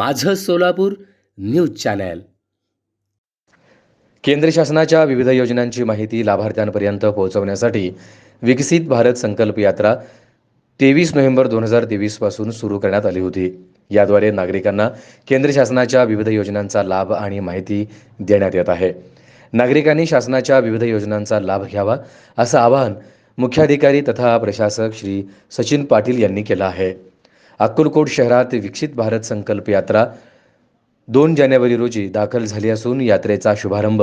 माझं Solapur news channel. केंद्र शासनाच्या विविध योजनांची माहिती लाभार्थ्यांपर्यंत पोहोचवण्यासाठी विकसित भारत संकल्प यात्रा तेवीस नोव्हेंबर दोन हजार तेवीसपासून सुरू करण्यात आली होती. याद्वारे नागरिकांना केंद्र शासनाच्या विविध योजनांचा लाभ आणि माहिती देण्यात येत आहे. नागरिकांनी शासनाच्या विविध योजनांचा लाभ घ्यावा असं आवाहन मुख्याधिकारी तथा प्रशासक श्री सचिन पाटील यांनी केलं आहे. अक्कलकोट शहरात विकसित भारत संकल्प यात्रा दोन जानेवारी रोजी दाखल झाली असून यात्रेचा शुभारंभ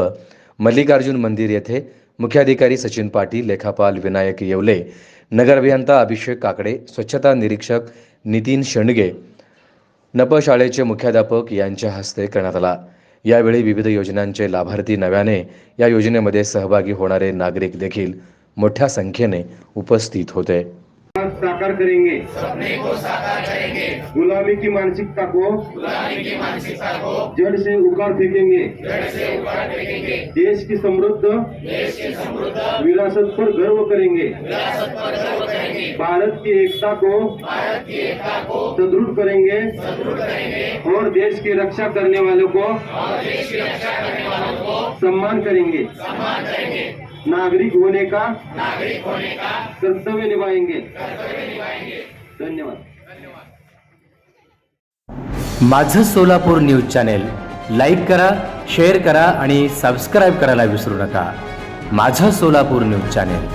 मल्लिकार्जुन मंदिर येथे मुख्याधिकारी सचिन पाटील लेखापाल विनायक येवले नगर अभियंता अभिषेक काकडे स्वच्छता निरीक्षक नितीन शेंडगे नप शाळेचे मुख्याध्यापक यांच्या हस्ते करण्यात आला. यावेळी विविध योजनांचे लाभार्थी नव्याने या योजनेमध्ये सहभागी होणारे नागरिक देखील मोठ्या संख्येने उपस्थित होते. साकार करेंगे। सपने को साकार करेंगे। गुलामी की मानसिकता को गुलामी की मानसिकता को जड़ से उखाड़ फेंकेंगे। जड़ से उखाड़ फेंकेंगे। देश की समृद्ध देश की समृद्ध विरासत पर गर्व करेंगे। विरासत पर गर्व करेंगे। भारत की एकता को भारत की एकता को सुदृढ़ करेंगे। सुदृढ़ करेंगे। और देश की रक्षा करने वालों को और देश की रक्षा करने वालों को सम्मान करेंगे। सम्मान करेंगे। नागरिक होने का? कर्तव्य निभाएंगे. धन्यवाद. माझं सोलापूर न्यूज चॅनेल लाईक करा शेअर करा आणि सबस्क्राईब करायला विसरू नका. माझं सोलापूर न्यूज चॅनेल.